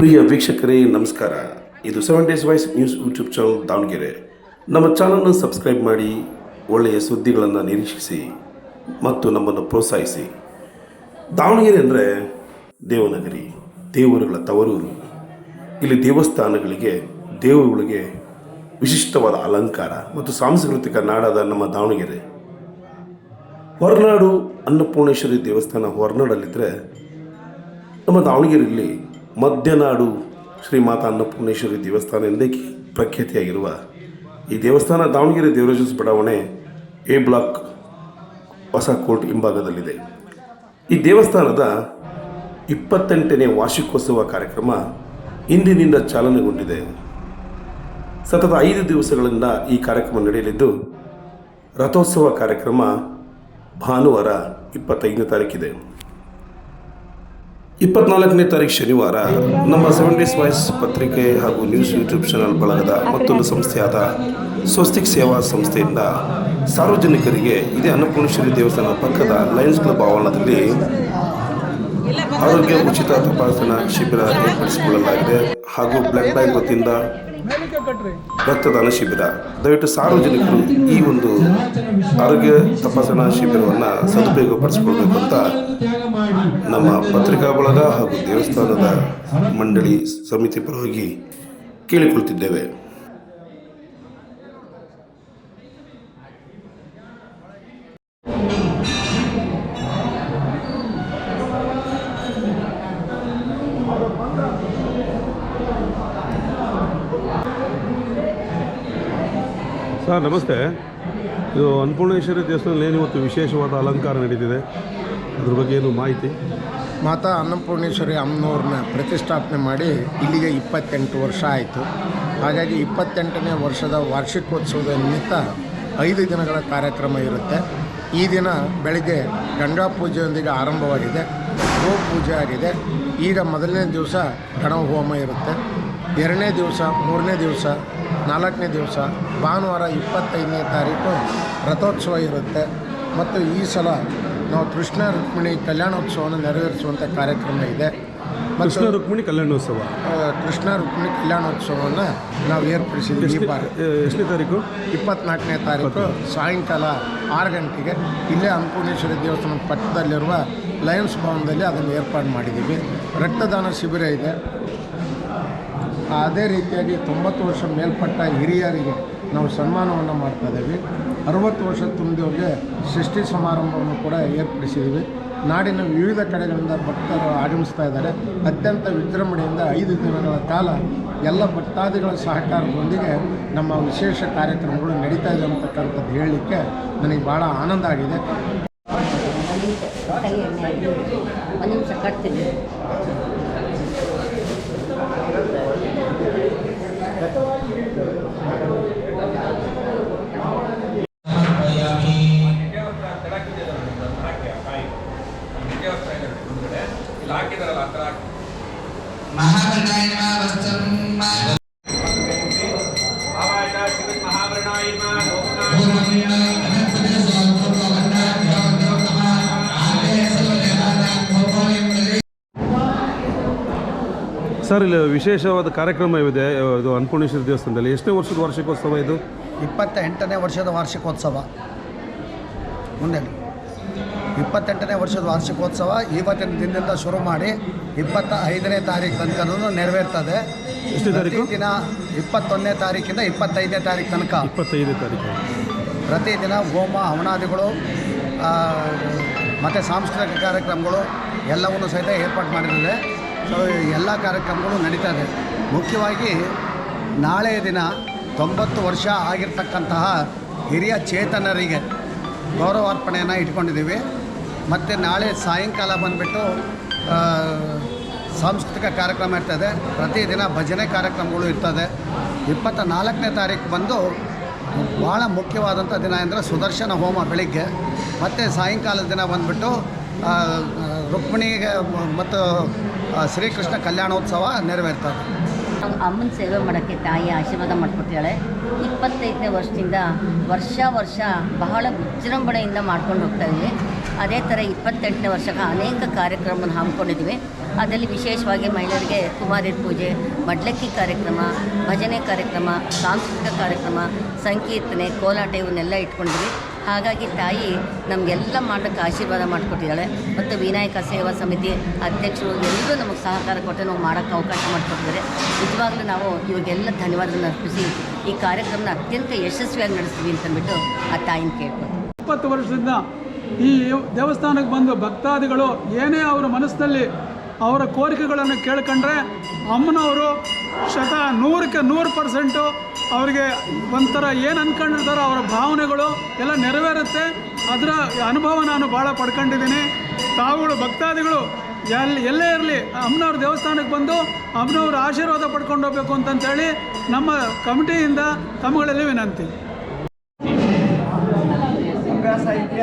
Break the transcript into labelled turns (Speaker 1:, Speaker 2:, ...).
Speaker 1: ಪ್ರಿಯ ವೀಕ್ಷಕರೇ, ನಮಸ್ಕಾರ. ಇದು seven days voice news YouTube channel Davanagere. ನಮ್ಮ ಚಾನಲ್ನ ಸಬ್ಸ್ಕ್ರೈಬ್ ಮಾಡಿ, ಒಳ್ಳೆಯ ಸುದ್ದಿಗಳನ್ನು ನಿರೀಕ್ಷಿಸಿ ಮತ್ತು ನಮ್ಮನ್ನು ಪ್ರೋತ್ಸಾಹಿಸಿ. ದಾವಣಗೆರೆ ಅಂದರೆ ದೇವನಗರಿ, ದೇವರುಗಳ ತವರೂರು. ಇಲ್ಲಿ ದೇವಸ್ಥಾನಗಳಿಗೆ, ದೇವರುಗಳಿಗೆ ವಿಶಿಷ್ಟವಾದ ಅಲಂಕಾರ ಮತ್ತು ಸಾಂಸ್ಕೃತಿಕ ನಾಡಾದ ನಮ್ಮ ದಾವಣಗೆರೆ. ಹೊರನಾಡು ಅನ್ನಪೂರ್ಣೇಶ್ವರಿ ದೇವಸ್ಥಾನ ಹೊರನಾಡಲ್ಲಿದ್ದರೆ ನಮ್ಮ ದಾವಣಗೆರೆಯಲ್ಲಿ ಮಧ್ಯನಾಡು ಶ್ರೀ ಮಾತಾ ಅನ್ನಪೂರ್ಣೇಶ್ವರಿ ದೇವಸ್ಥಾನ ಎಂದೇ ಪ್ರಖ್ಯಾತಿಯಾಗಿರುವ ಈ ದೇವಸ್ಥಾನ ದಾವಣಗೆರೆ ದೇವರಾಜಸ್ ಬಡಾವಣೆ ಎ ಬ್ಲಾಕ್ ಹೊಸ ಕೋರ್ಟ್ ಹಿಂಭಾಗದಲ್ಲಿದೆ. ಈ ದೇವಸ್ಥಾನದ ಇಪ್ಪತ್ತೆಂಟನೇ ವಾರ್ಷಿಕೋತ್ಸವ ಕಾರ್ಯಕ್ರಮ ಇಂದಿನಿಂದ ಚಾಲನೆಗೊಂಡಿದೆ. ಸತತ ಐದು ದಿವಸಗಳಿಂದ ಈ ಕಾರ್ಯಕ್ರಮ ನಡೆಯಲಿದ್ದು, ರಥೋತ್ಸವ ಕಾರ್ಯಕ್ರಮ ಭಾನುವಾರ ಇಪ್ಪತ್ತೈದನೇ ತಾರೀಕಿದೆ. ಇಪ್ಪತ್ನಾಲ್ಕನೇ ತಾರೀಕು ಶನಿವಾರ ನಮ್ಮ ಸೆವೆನ್ ಡೇಸ್ ವಾಯ್ಸ್ ಪತ್ರಿಕೆ ಹಾಗೂ ನ್ಯೂಸ್ ಯೂಟ್ಯೂಬ್ ಚಾನಲ್ ಬಳಗದ ಮತ್ತೊಂದು ಸಂಸ್ಥೆಯಾದ ಸ್ವಸ್ತಿಕ್ ಸೇವಾ ಸಂಸ್ಥೆಯಿಂದ ಸಾರ್ವಜನಿಕರಿಗೆ ಇದೇ ಅನ್ನಪೂರ್ಣೇಶ್ವರಿ ದೇವಸ್ಥಾನ ಪಕ್ಕದ ಲಯನ್ಸ್ ಕ್ಲಬ್ ಆವರಣದಲ್ಲಿ ಆರೋಗ್ಯ ಉಚಿತ ತಪಾಸಣಾ ಶಿಬಿರ ಏರ್ಪಡಿಸಿಕೊಳ್ಳಲಾಗಿದೆ. ಹಾಗೂ ಬ್ಲಡ್ ಬ್ಯಾಂಕ್ ವತಿಯಿಂದ ರಕ್ತದಾನ ಶಿಬಿರ. ದಯವಿಟ್ಟು ಸಾರ್ವಜನಿಕರು ಈ ಒಂದು ಆರೋಗ್ಯ ತಪಾಸಣಾ ಶಿಬಿರವನ್ನು ಸದುಪಯೋಗಪಡಿಸಿಕೊಳ್ಬೇಕು ಅಂತ ನಮ್ಮ ಪತ್ರಿಕಾ ಬಳಗ ಹಾಗೂ ದೇವಸ್ಥಾನದ ಮಂಡಳಿ ಸಮಿತಿ ಪರವಾಗಿ ಕೇಳಿಕೊಳ್ತಿದ್ದೇವೆ.
Speaker 2: ಸರ್, ನಮಸ್ತೆ. ಇದು ಅನ್ನಪೂರ್ಣೇಶ್ವರಿ ದೇವಸ್ಥಾನದಲ್ಲಿ ಏನು ಇವತ್ತು ವಿಶೇಷವಾದ ಅಲಂಕಾರ ನಡೀತಿದೆ? ಅದ್ರ ಬಗ್ಗೆ ಏನು ಮಾಹಿತಿ?
Speaker 3: ಮಾತಾ ಅನ್ನಪೂರ್ಣೇಶ್ವರಿ ಅಮ್ಮನವ್ರನ್ನ ಪ್ರತಿಷ್ಠಾಪನೆ ಮಾಡಿ ಇಲ್ಲಿಗೆ ಇಪ್ಪತ್ತೆಂಟು ವರ್ಷ ಆಯಿತು. ಹಾಗಾಗಿ ಇಪ್ಪತ್ತೆಂಟನೇ ವರ್ಷದ ವಾರ್ಷಿಕೋತ್ಸವದ ನಿಮಿತ್ತ ಐದು ದಿನಗಳ ಕಾರ್ಯಕ್ರಮ ಇರುತ್ತೆ. ಈ ದಿನ ಬೆಳಗ್ಗೆ ಗಂಗಾ ಪೂಜೆಯೊಂದಿಗೆ ಆರಂಭವಾಗಿದೆ. ಗೋ ಪೂಜೆ ಆಗಿದೆ. ಈಗ ಮೊದಲನೇ ದಿವಸ ಗಣ ಹೋಮ ಇರುತ್ತೆ. ಎರಡನೇ ದಿವಸ ಮೂರನೇ ದಿವಸ ನಾಲ್ಕನೇ ದಿವಸ ಭಾನುವಾರ ಇಪ್ಪತ್ತೈದನೇ ತಾರೀಕು ರಥೋತ್ಸವ ಇರುತ್ತೆ. ಮತ್ತು ಈ ಸಲ ನಾವು ಕೃಷ್ಣ ರುಕ್ಮಿಣಿ ಕಲ್ಯಾಣೋತ್ಸವವನ್ನು ನೆರವೇರಿಸುವಂಥ ಕಾರ್ಯಕ್ರಮ ಇದೆ.
Speaker 2: ಕೃಷ್ಣ ರುಕ್ಮಿಣಿ ಕಲ್ಯಾಣೋತ್ಸವ?
Speaker 3: ಕೃಷ್ಣ ರುಕ್ಮಿಣಿ ಕಲ್ಯಾಣೋತ್ಸವವನ್ನು ನಾವು ಏರ್ಪಡಿಸಿದ್ವಿ ಈ ಬಾರಿ.
Speaker 2: ಎಷ್ಟನೇ ತಾರೀಕು?
Speaker 3: ಇಪ್ಪತ್ನಾಲ್ಕನೇ ತಾರೀಕು ಸಾಯಂಕಾಲ ಆರು ಗಂಟೆಗೆ ಇಲ್ಲೇ ಅನ್ನಪೂರ್ಣೇಶ್ವರಿ ದೇವಸ್ಥಾನದ ಪಕ್ಕದಲ್ಲಿರುವ ಲಯನ್ಸ್ ಭವನದಲ್ಲಿ ಅದನ್ನು ಏರ್ಪಾಡು ಮಾಡಿದ್ದೀವಿ. ರಕ್ತದಾನ ಶಿಬಿರ ಇದೆ. ಅದೇ ರೀತಿಯಾಗಿ ತೊಂಬತ್ತು ವರ್ಷ ಮೇಲ್ಪಟ್ಟ ಹಿರಿಯರಿಗೆ ನಾವು ಸನ್ಮಾನವನ್ನು ಮಾಡ್ತಾ ಇದ್ದೀವಿ. ಅರವತ್ತು ವರ್ಷ ತುಂಬಿದವ್ರಿಗೆ ಷಷ್ಠಿ ಸಮಾರಂಭವನ್ನು ಕೂಡ ಏರ್ಪಡಿಸಿದ್ದೀವಿ. ನಾಡಿನ ವಿವಿಧ ಕಡೆಗಳಿಂದ ಭಕ್ತರು ಆಗಮಿಸ್ತಾ ಇದ್ದಾರೆ. ಅತ್ಯಂತ ವಿಜೃಂಭಣೆಯಿಂದ ಐದು ದಿನಗಳ ಕಾಲ ಎಲ್ಲ ಭಕ್ತಾದಿಗಳ ಸಹಕಾರದೊಂದಿಗೆ ನಮ್ಮ ವಿಶೇಷ ಕಾರ್ಯಕ್ರಮಗಳು ನಡೀತಾ ಇದೆ ಅಂತಕ್ಕಂಥದ್ದು ಹೇಳಲಿಕ್ಕೆ ನನಗೆ ಭಾಳ ಆನಂದ ಆಗಿದೆ.
Speaker 4: ಸ್ವಾಮಿ ಆ
Speaker 2: ಸರ್ ಇಲ್ಲಿ ವಿಶೇಷವಾದ ಕಾರ್ಯಕ್ರಮ ಇದೆ ಇದು ಅನ್ನಪೂರ್ಣೇಶ್ವರ ದೇವಸ್ಥಾನದಲ್ಲಿ. ಎಷ್ಟನೇ ವರ್ಷದ ವಾರ್ಷಿಕೋತ್ಸವ ಇದು?
Speaker 5: ಇಪ್ಪತ್ತ ಎಂಟನೇ ವರ್ಷದ ವಾರ್ಷಿಕೋತ್ಸವ. ಮುಂದೆ. ಇಪ್ಪತ್ತೆಂಟನೇ ವರ್ಷದ ವಾರ್ಷಿಕೋತ್ಸವ ಇವತ್ತಿನ ದಿನದಿಂದ ಶುರು ಮಾಡಿ ಇಪ್ಪತ್ತ ಐದನೇ ತಾರೀಕು ತನಕ ನೆರವೇರ್ತದೆ.
Speaker 2: ಪ್ರತಿದಿನ?
Speaker 5: ದಿನ ಇಪ್ಪತ್ತೊಂದನೇ ತಾರೀಕಿಂದ ಇಪ್ಪತ್ತೈದನೇ ತಾರೀಕು ತನಕ.
Speaker 2: ಇಪ್ಪತ್ತೈದನೇ ತಾರೀಕು.
Speaker 5: ಪ್ರತಿದಿನ ಹೋಮ ಹವನಾದಿಗಳು ಮತ್ತು ಸಾಂಸ್ಕೃತಿಕ ಕಾರ್ಯಕ್ರಮಗಳು ಎಲ್ಲವನ್ನು ಸಹಿತ ಏರ್ಪಾಡು ಮಾಡಿದ್ದಾರೆ. ಸೊ ಎಲ್ಲ ಕಾರ್ಯಕ್ರಮಗಳು ನಡೀತಾ ಇದೆ. ಮುಖ್ಯವಾಗಿ ನಾಳೆ ದಿನ ತೊಂಬತ್ತು ವರ್ಷ ಆಗಿರ್ತಕ್ಕಂತಹ ಹಿರಿಯ ಚೇತನರಿಗೆ ಗೌರವಾರ್ಪಣೆಯನ್ನು ಇಟ್ಕೊಂಡಿದ್ದೀವಿ. ಮತ್ತು ನಾಳೆ ಸಾಯಂಕಾಲ ಬಂದುಬಿಟ್ಟು ಸಾಂಸ್ಕೃತಿಕ ಕಾರ್ಯಕ್ರಮ ಇರ್ತದೆ. ಪ್ರತಿದಿನ ಭಜನೆ ಕಾರ್ಯಕ್ರಮಗಳು ಇರ್ತದೆ. ಇಪ್ಪತ್ತ ನಾಲ್ಕನೇ ತಾರೀಕು ಬಂದು ಭಾಳ ಮುಖ್ಯವಾದಂಥ ದಿನ ಅಂದರೆ ಸುದರ್ಶನ ಹೋಮ ಬೆಳಿಗ್ಗೆ. ಮತ್ತು ಸಾಯಂಕಾಲದ ದಿನ ಬಂದುಬಿಟ್ಟು ರುಕ್ಮಿಣಿಗೆ ಮತ್ತು ಶ್ರೀಕೃಷ್ಣ ಕಲ್ಯಾಣೋತ್ಸವ ನೆರವೇರ್ತದೆ.
Speaker 6: ನಾವು ಅಮ್ಮನ ಸೇವೆ ಮಾಡೋಕ್ಕೆ ತಾಯಿ ಆಶೀರ್ವಾದ ಮಾಡಿಕೊಟ್ಟಿದ್ದಾಳೆ. ಇಪ್ಪತ್ತೈದನೇ ವರ್ಷದಿಂದ ವರ್ಷ ವರ್ಷ ಬಹಳ ವಿಜೃಂಭಣೆಯಿಂದ ಮಾಡ್ಕೊಂಡು ಹೋಗ್ತಾ ಇದ್ದೀವಿ ಅದೇ ಥರ ಇಪ್ಪತ್ತೆಂಟನೇ ವರ್ಷಕ್ಕೆ ಅನೇಕ ಕಾರ್ಯಕ್ರಮವನ್ನು ಹಮ್ಮಿಕೊಂಡಿದ್ದೀವಿ ಅದರಲ್ಲಿ ವಿಶೇಷವಾಗಿ ಮಹಿಳೆಯರಿಗೆ ಕುಮಾರಿ ಪೂಜೆ, ಮಡ್ಲಕ್ಕಿ ಕಾರ್ಯಕ್ರಮ, ಭಜನೆ ಕಾರ್ಯಕ್ರಮ, ಸಾಂಸ್ಕೃತಿಕ ಕಾರ್ಯಕ್ರಮ, ಸಂಕೀರ್ತನೆ, ಕೋಲಾಟ ಇವನ್ನೆಲ್ಲ ಇಟ್ಕೊಂಡಿದ್ವಿ. ಹಾಗಾಗಿ ತಾಯಿ ನಮಗೆಲ್ಲ ಮಾಡೋಕ್ಕೆ ಆಶೀರ್ವಾದ ಮಾಡಿಕೊಟ್ಟಿದ್ದಾಳೆ. ಮತ್ತು ವಿನಾಯಕ ಸೇವಾ ಸಮಿತಿ ಅಧ್ಯಕ್ಷರು ಎಲ್ಲರೂ ನಮಗೆ ಸಹಕಾರ ಕೊಟ್ಟು ನಾವು ಮಾಡೋಕ್ಕೆ ಅವಕಾಶ ಮಾಡಿಕೊಟ್ಟಿದ್ದಾರೆ. ನಿಜವಾಗ್ಲೂ ನಾವು ಇವಾಗೆಲ್ಲ ಧನ್ಯವಾದಗಳನ್ನು ಅರ್ಪಿಸಿ ಈ ಕಾರ್ಯಕ್ರಮನ ಅತ್ಯಂತ ಯಶಸ್ವಿಯಾಗಿ ನಡೆಸ್ತೀವಿ ಅಂತಂದ್ಬಿಟ್ಟು ಆ ತಾಯಿನ ಕೇಳ್ಬೋದು
Speaker 7: ಇಪ್ಪತ್ತು ವರ್ಷದಿಂದ ಈ ದೇವಸ್ಥಾನಕ್ಕೆ ಬಂದು ಭಕ್ತಾದಿಗಳು ಏನೇ ಅವರ ಮನಸ್ಸಿನಲ್ಲಿ ಅವರ ಕೋರಿಕೆಗಳನ್ನು ಕೇಳ್ಕೊಂಡ್ರೆ ಅಮ್ಮನವರು ಶತ ನೂರಕ್ಕೆ ನೂರು ಪರ್ಸೆಂಟು ಅವರಿಗೆ ಒಂಥರ ಏನು ಅಂದ್ಕೊಂಡಿರ್ತಾರೋ ಅವರ ಭಾವನೆಗಳು ಎಲ್ಲ ನೆರವೇರುತ್ತೆ. ಅದರ ಅನುಭವ ನಾನು ಭಾಳ ಪಡ್ಕೊಂಡಿದ್ದೀನಿ. ತಾವುಗಳು ಭಕ್ತಾದಿಗಳು ಎಲ್ಲಿ ಎಲ್ಲೇ ಇರಲಿ, ಅಮ್ಮನವ್ರ ದೇವಸ್ಥಾನಕ್ಕೆ ಬಂದು ಅಮ್ಮನವ್ರ ಆಶೀರ್ವಾದ ಪಡ್ಕೊಂಡು ಹೋಗ್ಬೇಕು ಅಂತಂತೇಳಿ ನಮ್ಮ ಕಮಿಟಿಯಿಂದ ತಮ್ಮಗಳಲ್ಲಿ ವಿನಂತಿ. ಸಾಹಿತ್ಯ